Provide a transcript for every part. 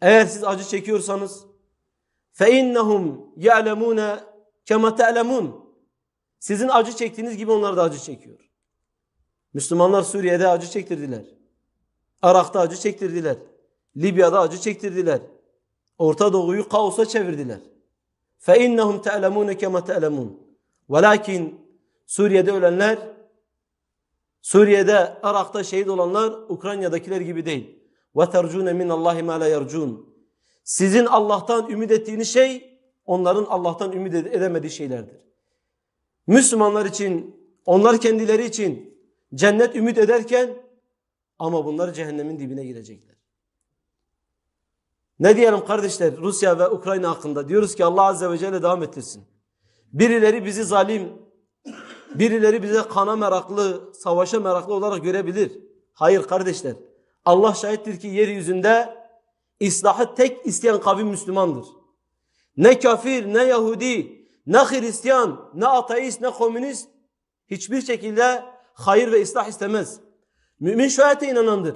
Eğer siz acı çekiyorsanız فَاِنَّهُمْ يَعْلَمُونَ كَمَا تَعْلَمُونَ Sizin acı çektiğiniz gibi onlar da acı çekiyor. Müslümanlar Suriye'de acı çektirdiler. Irak'ta acı çektirdiler. Libya'da acı çektirdiler. Orta Doğu'yu kaosa çevirdiler. فَاِنَّهُمْ تَعْلَمُونَ كَمَا تَعْلَمُونَ Velakin Suriye'de ölenler, Suriye'de, Irak'ta şehit olanlar Ukrayna'dakiler gibi değil. Ve tercune min Allahi ma la yercun. Sizin Allah'tan ümit ettiğiniz şey onların Allah'tan ümit edemediği şeylerdir. Müslümanlar için, onlar kendileri için cennet ümit ederken ama bunlar cehennemin dibine girecekler. Ne diyelim kardeşler Rusya ve Ukrayna hakkında diyoruz ki Allah Azze ve Celle devam ettirsin. Birileri bizi zalim, birileri bize kana meraklı, savaşa meraklı olarak görebilir. Hayır kardeşler. Allah şahittir ki yeryüzünde ıslahı tek isteyen kavim Müslümandır. Ne kafir, ne Yahudi, ne Hristiyan, ne ateist, ne komünist hiçbir şekilde hayır ve ıslah istemez. Mümin şu inanandır.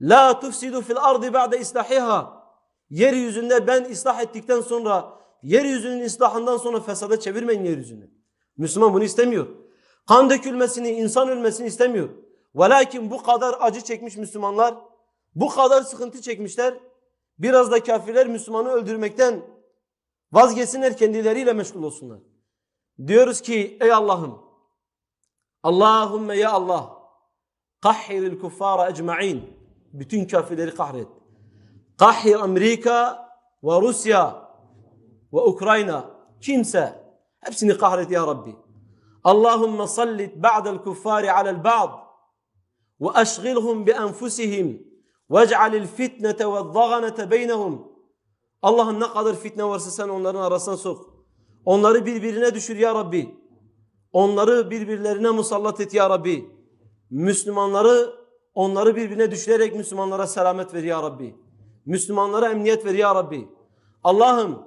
La tufsidu fil ardı ba'de islahiha. Yeryüzünde ben ıslah ettikten sonra, yeryüzünün ıslahından sonra fesada çevirmeyin yeryüzünü. Müslüman bunu istemiyor. Kan dökülmesini, insan ölmesini istemiyor. Velakin bu kadar acı çekmiş Müslümanlar, bu kadar sıkıntı çekmişler. Biraz da kafirler Müslümanı öldürmekten vazgeçsinler kendileriyle meşgul olsunlar. Diyoruz ki ey Allah'ım Allahümme ya Allah kahhiril kuffara ecma'in bütün kafirleri kahret. Kahhir Amerika ve Rusya ve Ukrayna kimse hepsini kahret ya Rabbi. Allahümme sallit ba'del kuffari alel ba'd enfusihim vec'alil fitnete ve zâganete beynehum Allah'ım ne kadar fitne varsa sen onların arasına sok. Onları birbirine düşür ya Rabbi. Onları birbirlerine musallat et ya Rabbi. Müslümanları onları birbirine düşürerek Müslümanlara selamet ver ya Rabbi. Müslümanlara emniyet ver ya Rabbi. Allah'ım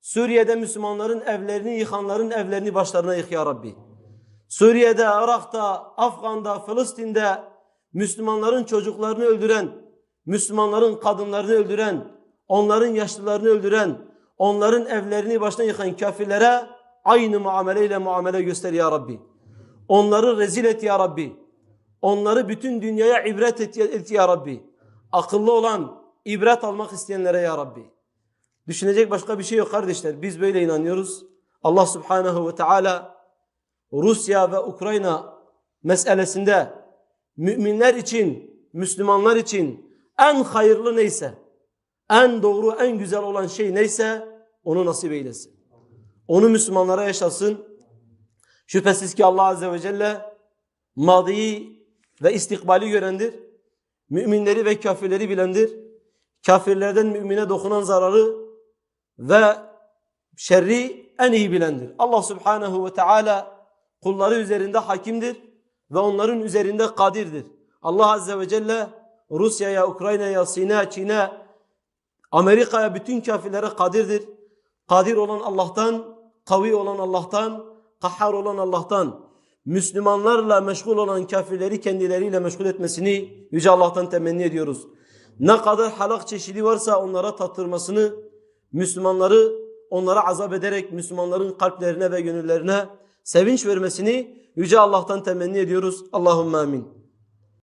Suriye'de Müslümanların evlerini yıkanların evlerini başlarına yık ya Rabbi. Suriye'de, Irak'ta, Afgan'da, Filistin'de Müslümanların çocuklarını öldüren, Müslümanların kadınlarını öldüren, onların yaşlılarını öldüren, onların evlerini baştan yıkan kafirlere aynı muameleyle muamele göster ya Rabbi. Onları rezil et ya Rabbi. Onları bütün dünyaya ibret et, et ya Rabbi. Akıllı olan, ibret almak isteyenlere ya Rabbi. Düşünecek başka bir şey yok kardeşler. Biz böyle inanıyoruz. Allah Subhanahu ve Teala Rusya ve Ukrayna meselesinde müminler için, Müslümanlar için en hayırlı neyse, en doğru, en güzel olan şey neyse onu nasip eylesin. Onu Müslümanlara yaşasın. Şüphesiz ki Allah Azze ve Celle madiyi ve istikbali görendir. Müminleri ve kafirleri bilendir. Kafirlerden mümine dokunan zararı ve şerri en iyi bilendir. Allah Subhanahu ve Teala kulları üzerinde hakimdir ve onların üzerinde kadirdir. Allah Azze ve Celle Rusya'ya, Ukrayna'ya, Sine, Çin'e, Amerika'ya bütün kafirlere kadirdir. Kadir olan Allah'tan, kavi olan Allah'tan, kahhar olan Allah'tan, Müslümanlarla meşgul olan kafirleri kendileriyle meşgul etmesini Yüce Allah'tan temenni ediyoruz. Ne kadar halak çeşidi varsa onlara tattırmasını, Müslümanları onlara azap ederek Müslümanların kalplerine ve gönüllerine sevinç vermesini Yüce Allah'tan temenni ediyoruz. Allahümme amin.